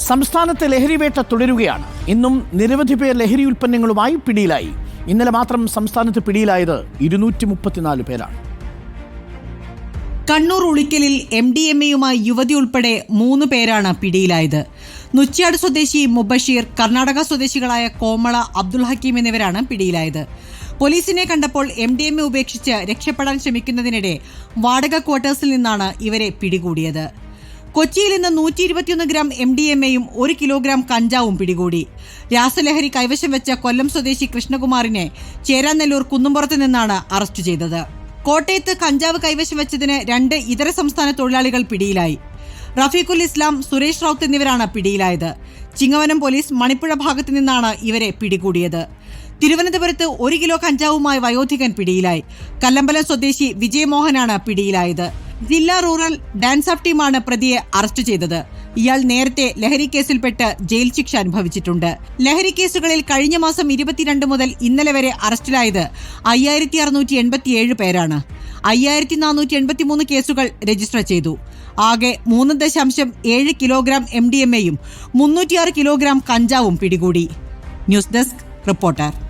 സംസ്ഥാനത്തെ ലഹരിവേട്ട തുടരുകയാണ്. ഇന്നും നിരവധി പേർ ലഹരി ഉൽപ്പന്നങ്ങളുമായി പിടിയിലായി. ഇന്നലെ മാത്രം സംസ്ഥാനത്ത് പിടിയിലായത് ഇരുന്നൂറ്റി മുപ്പത്തിനാല് പേരാണ്. കണ്ണൂർ ഉളിക്കലിൽ എം ഡി എം എയുമായി യുവതി ഉൾപ്പെടെ മൂന്ന് പേരാണ് പിടിയിലായത്. നുച്ചിയാട് സ്വദേശി മുബഷീർ കർണാടക സ്വദേശികളായ കോമള അബ്ദുൽ ഹക്കീം എന്നിവരാണ് പിടിയിലായത്. പോലീസിനെ കണ്ടപ്പോൾ എം ഡി എം എ ഉപേക്ഷിച്ച് രക്ഷപ്പെടാൻ ശ്രമിക്കുന്നതിനിടെ വാടക ക്വാർട്ടേഴ്സിൽ നിന്നാണ് ഇവരെ പിടികൂടിയത്. കൊച്ചിയിൽ നിന്ന് നൂറ്റി ഇരുപത്തിയൊന്ന് ഗ്രാം എം ഡി എം എയും ഒരു കിലോഗ്രാം കഞ്ചാവും പിടികൂടി. രാസലഹരി കൈവശം വെച്ച കൊല്ലം സ്വദേശി കൃഷ്ണകുമാറിനെ ചേരാനെല്ലൂർ കുന്നുംപുറത്ത് നിന്നാണ് അറസ്റ്റ് ചെയ്തത്. കോട്ടയത്ത് കഞ്ചാവ് കൈവശം വെച്ചതിന് രണ്ട് ഇതര സംസ്ഥാന തൊഴിലാളികൾ പിടിയിലായി. റഫീഖുൽ ഇസ്ലാം സുരേഷ് റൌത്ത് എന്നിവരാണ് പിടിയിലായത്. ചിങ്ങവനം പോലീസ് മണിപ്പുഴ ഭാഗത്തു നിന്നാണ് ഇവരെ പിടികൂടിയത്. തിരുവനന്തപുരത്ത് ഒരു കിലോ കഞ്ചാവുമായി വയോധികൻ പിടിയിലായി. കല്ലമ്പലം സ്വദേശി വിജയമോഹനാണ് പിടിയിലായത്. ജില്ലാ റൂറൽ ഡാൻസ് ഓഫ് ടീമാണ് പ്രതിയെ അറസ്റ്റ് ചെയ്തത്. ഇയാൾ നേരത്തെ ലഹരി കേസിൽപ്പെട്ട് ജയിൽ ശിക്ഷ അനുഭവിച്ചിട്ടുണ്ട്. ലഹരി കേസുകളിൽ കഴിഞ്ഞ മാസം ഇരുപത്തിരണ്ട് മുതൽ ഇന്നലെ വരെ അറസ്റ്റിലായത് അയ്യായിരത്തി അറുന്നൂറ്റി എൺപത്തിയേഴ് പേരാണ്. അയ്യായിരത്തി നാനൂറ്റി എൺപത്തി മൂന്ന് കേസുകൾ രജിസ്റ്റർ ചെയ്തു. ആകെ മൂന്ന് ദശാംശം ഏഴ് കിലോഗ്രാം എം ഡി എം എയും മുന്നൂറ്റിയാറ് കിലോഗ്രാം കഞ്ചാവും പിടികൂടി. News desk reporter.